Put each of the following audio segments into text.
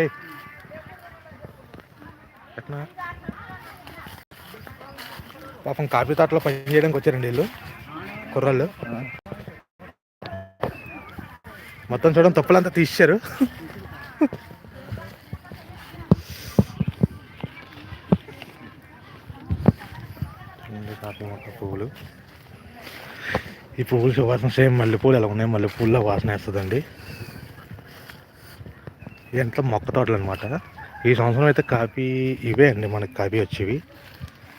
ఏయ్ ఎట్లా పాపం కాఫీ తోటలో పని చేయడానికి వచ్చారండి వీళ్ళు. కుర్రాళ్ళు. మొత్తం చూడడం తప్పులంతా తీశారు కాఫీ మొత్తం పువ్వులు. ఈ పువ్వులు సువాసన సేమ్ మల్లెపూలు ఎలా ఉన్నాయి? మల్లెపూల్లో వాసన వేస్తుందండి. ఇదంతా మొక్క తోటలు అనమాట ఈ సంవత్సరం అయితే కాఫీ ఇవే అండి మనకి కాఫీ వచ్చేవి.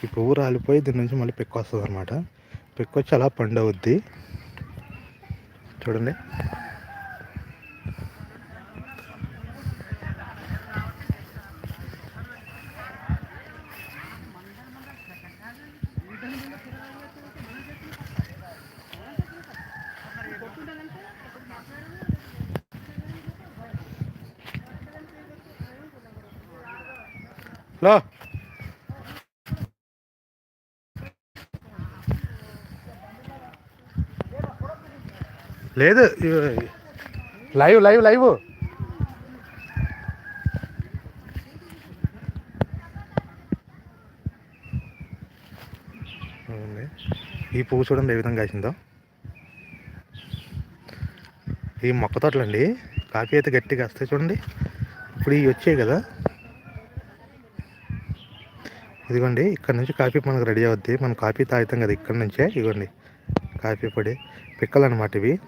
ఈ పువ్వు రాలిపోయి దీని నుంచి మళ్ళీ పెక్కు వస్తుంది అనమాట పెక్కు వచ్చి అలా పండు అవుద్ది చూడండి. లో. లేదు లైవ్ లైవ్ లైవ్. ఈ పువ్వు చూడండి ఏ విధంగా కాసిందో. ఈ మొక్క తోటలండి కాకి అయితే గట్టిగా వస్తాయి చూడండి. ఇప్పుడు ఇవి వచ్చాయి కదా. ఇదిగోండి ఇక్కడ నుంచి కాఫీ మనకు రెడీ అవుద్ది. మనం కాఫీ తాగుతాం కదా ఇక్కడ నుంచే. ఇదిగోండి కాఫీ పొడి. పిక్కలు అనమాట ఇవి.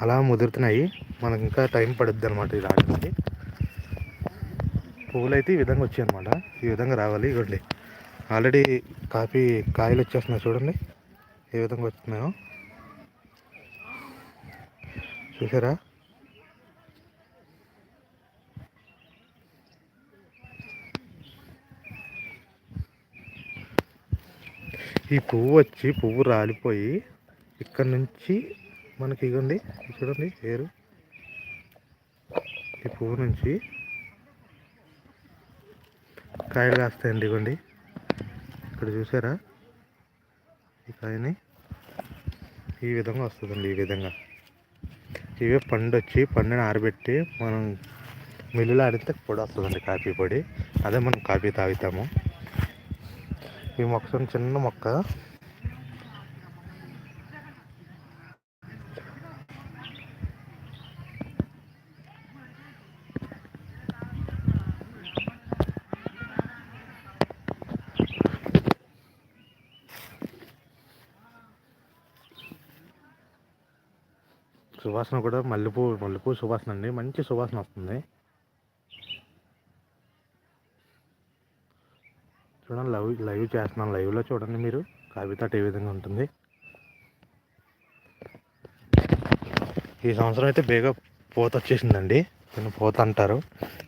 అలా ముదురుతున్నాయి. మనకు ఇంకా టైం పడుద్ది అనమాట ఇది రావడానికి. పువ్వులు అయితే ఈ విధంగా వచ్చాయి అనమాట ఈ విధంగా రావాలి. ఇదిగోండి ఆల్రెడీ కాఫీ కాయలు వచ్చేస్తున్నాయి చూడండి. ఏ విధంగా వస్తున్నాయో. చూసారా? ఈ పువ్వు వచ్చి పువ్వు రాలిపోయి ఇక్కడ నుంచి మనకి ఇగండి చూడండి ఏరు. ఈ పువ్వు నుంచి కాయలు కాస్తాయండి ఇగోండి. ఇక్కడ చూసారా? ఈ కాయని ఈ విధంగా వస్తుందండి ఈ విధంగా. ఇవే పండు వచ్చి పండుని ఆరబెట్టి మనం మిల్లులో ఆడితే పొడి వస్తుందండి కాఫీ పొడి. అదే మనం కాఫీ తాగుతాము. ఈ మొక్క చిన్న మొక్క. సువాసన కూడా మల్లెపూ మల్లెపూ సువాసన అండి. మంచి సువాసన వస్తుంది. చూడండి లైవ్ లైవ్ చేస్తున్నాను. లైవ్లో చూడండి మీరు. కావితాట ఏ విధంగా ఉంటుంది. ఈ సంవత్సరం అయితే బేగా పూత వచ్చేసిందండి. దీన్ని పూత అంటారు.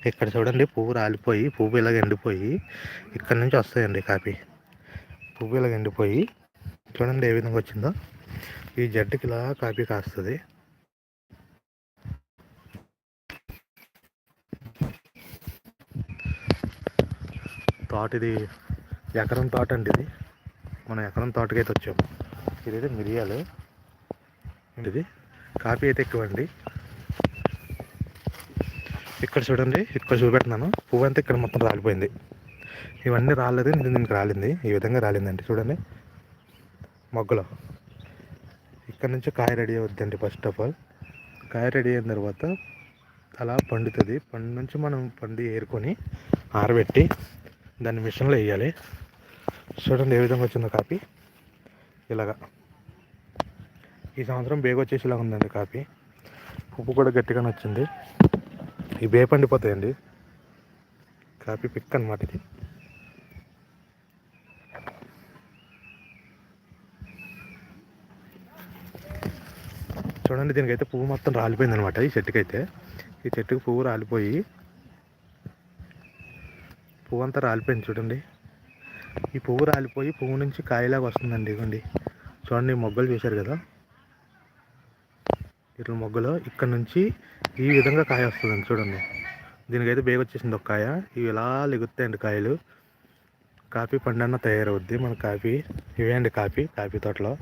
ఇక్కడ చూడండి పువ్వు రాలిపోయి పువ్వు ఇలాగ ఎండిపోయి ఇక్కడ నుంచి వస్తాయండి కాఫీ పువ్వు ఇలాగ ఎండిపోయి చూడండి ఏ విధంగా వచ్చిందో. ఈ జట్టుకి ఇలా కాఫీ కాస్తుంది. తోట ఇది ఎకరం తోట అండి ఇది. మనం ఎకరం తోటకైతే వచ్చాము. ఇదైతే మిరియాలు. ఇది కాఫీ అయితే ఎక్కువ అండి. ఇక్కడ చూడండి ఇక్కడ చూపెడుతున్నాను. పువ్వు అంతా ఇక్కడ మొత్తం రాలిపోయింది. ఇవన్నీ రాలేదు నేను దీనికి రాలింది. ఈ విధంగా రాలిందండి చూడండి. మొగ్గలో. ఇక్కడ నుంచి కాయ రెడీ అవుద్దండి ఫస్ట్ ఆఫ్ ఆల్. కాయ రెడీ అయిన తర్వాత అలా పండుతుంది. పండు నుంచి మనం పండు ఏరుకొని ఆరబెట్టి దాన్ని మిషన్లో వేయాలి. చూడండి ఏ విధంగా వచ్చిందో కాపీ. ఇలాగా. ఈ సంవత్సరం బేగ వచ్చేసి ఉందండి కాపీ. ఉప్పు కూడా గట్టిగానే వచ్చింది. ఈ బే పండిపోతాయండి. కాపీ పిక్ అనమాట ఇది. చూడండి దీనికైతే పువ్వు మొత్తం రాలిపోయింది అనమాట ఈ చెట్టుకైతే. ఈ చెట్టుకు పువ్వు రాలిపోయి పువ్వు అంతా రాలిపోయింది చూడండి. ఈ పువ్వు రాలిపోయి పువ్వు నుంచి కాయలాగా వస్తుందండి ఇవ్వండి చూడండి మొగ్గలు చూశారు కదా. ఇట్లా మొగ్గలు ఇక్కడ నుంచి ఈ విధంగా కాయ వస్తుందండి చూడండి. దీనికైతే బేగ వచ్చేసింది ఒక కాయ. ఇవి ఇలా లెగుతాయండి కాయలు? కాఫీ పండన్న తయారవుద్ది. మన కాఫీ ఇవే అండి కాఫీ కాఫీ తోటలో.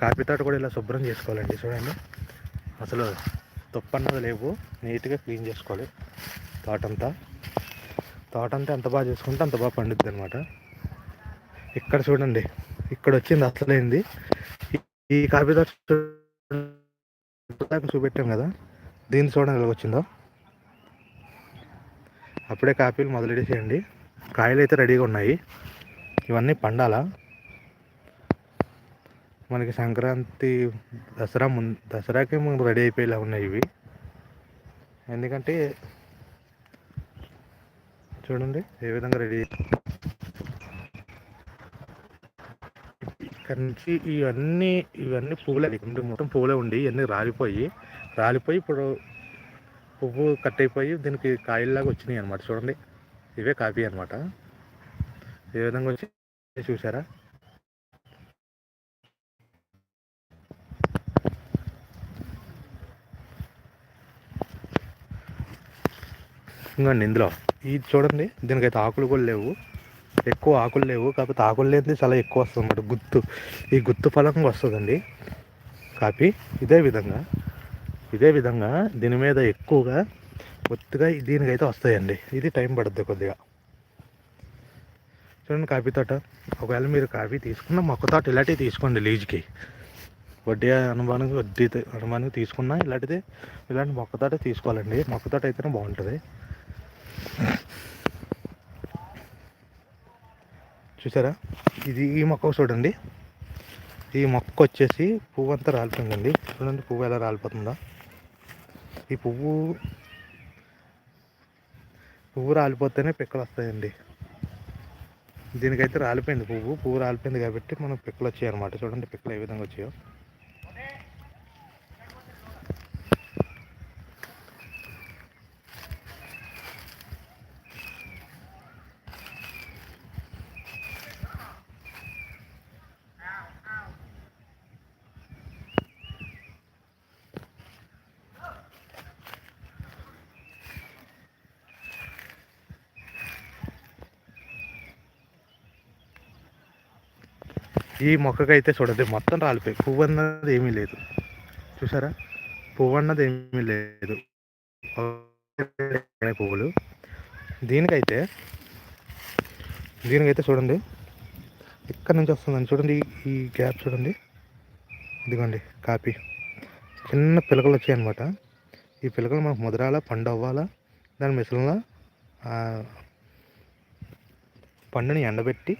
కాఫీ తోట కూడా ఇలా శుభ్రం చేసుకోవాలండి చూడండి. అసలు తుప్పన్నది లేవు. నీట్గా క్లీన్ చేసుకోవాలి తోటంతా. తోట అంతా ఎంత బాగా చేసుకుంటే అంత బాగా పండుద్ది అనమాట ఇక్కడ చూడండి ఇక్కడ వచ్చింది అసలైంది. ఈ కాఫీ తోట చూపెట్టాం కదా దీన్ని చూడండి ఎలా వచ్చిందో. అప్పుడే కాపీలు మొదలెడేసేయండి కాయలు అయితే రెడీగా ఉన్నాయి. ఇవన్నీ పండాలా? మనకి సంక్రాంతి దసరా ముందు దసరాకి రెడీ అయిపోయేలా ఉన్నాయి ఇవి. ఎందుకంటే చూడండి ఏ విధంగా రెడీ ఇక్కడ నుంచి ఇవన్నీ ఇవన్నీ పువ్వులే. మొత్తం పువ్వులే ఉండి ఇవన్నీ రాలిపోయి రాలిపోయి ఇప్పుడు పువ్వు కట్ అయిపోయి దీనికి కాయల్లాగా వచ్చినాయి అనమాట చూడండి ఇవే కాపీ అనమాట ఏ విధంగా వచ్చి చూసారా ఇంకోండి ఇందులో. ఇది చూడండి దీనికైతే ఆకులు కూడా లేవు. ఎక్కువ ఆకులు లేవు కాకపోతే ఆకులు లేనిది చాలా ఎక్కువ వస్తుంది అన్నమాట. గుత్తు ఈ గుత్తు ఫలంగా వస్తుందండి. కాపీ ఇదే విధంగా ఇదే విధంగా దీని మీద ఎక్కువగా ఒత్తిగా దీనికైతే వస్తాయండి. ఇది టైం పడుద్ది కొద్దిగా. చూడండి కాఫీ తోట. ఒకవేళ మీరు కాఫీ తీసుకున్న మొక్క తోట ఇలాంటివి తీసుకోండి లీజ్కి. వడ్డీ అనుమానం వడ్డీ అనుమానం తీసుకున్నా ఇలాంటిది ఇలాంటి మొక్క తోట తీసుకోవాలండి. మొక్క తోట అయితేనే బాగుంటుంది. చూసారా? ఇది ఈ మొక్క చూడండి. ఈ మొక్క వచ్చేసి పువ్వు అంతా రాలిపోయిందండి. చూడండి పువ్వు ఎలా రాలిపోతుందా. ఈ పువ్వు పువ్వు రాలిపోతేనే పిక్కలు వస్తాయండి. దీనికైతే రాలిపోయింది పువ్వు. పువ్వు రాలిపోయింది కాబట్టి మనం పిక్కలు వచ్చాయి అనమాట చూడండి పిక్కలు ఏ విధంగా వచ్చాయో. ఈ మొక్కకైతే చూడండి మొత్తం రాలిపోయి పువ్వు అన్నది ఏమీ లేదు. చూసారా? పువ్వు అన్నది ఏమీ లేదు. పువ్వులు. దీనికైతే దీనికైతే చూడండి ఇక్కడ నుంచి వస్తుందండి. చూడండి ఈ గ్యాప్ చూడండి. ఇదిగోండి కాపీ. చిన్న పిలకలు వచ్చాయి అనమాట ఈ పిలకలు మనకు ముదరాలా పండు అవ్వాలా దాని మిశ్రమంలో పండుని ఎండబెట్టి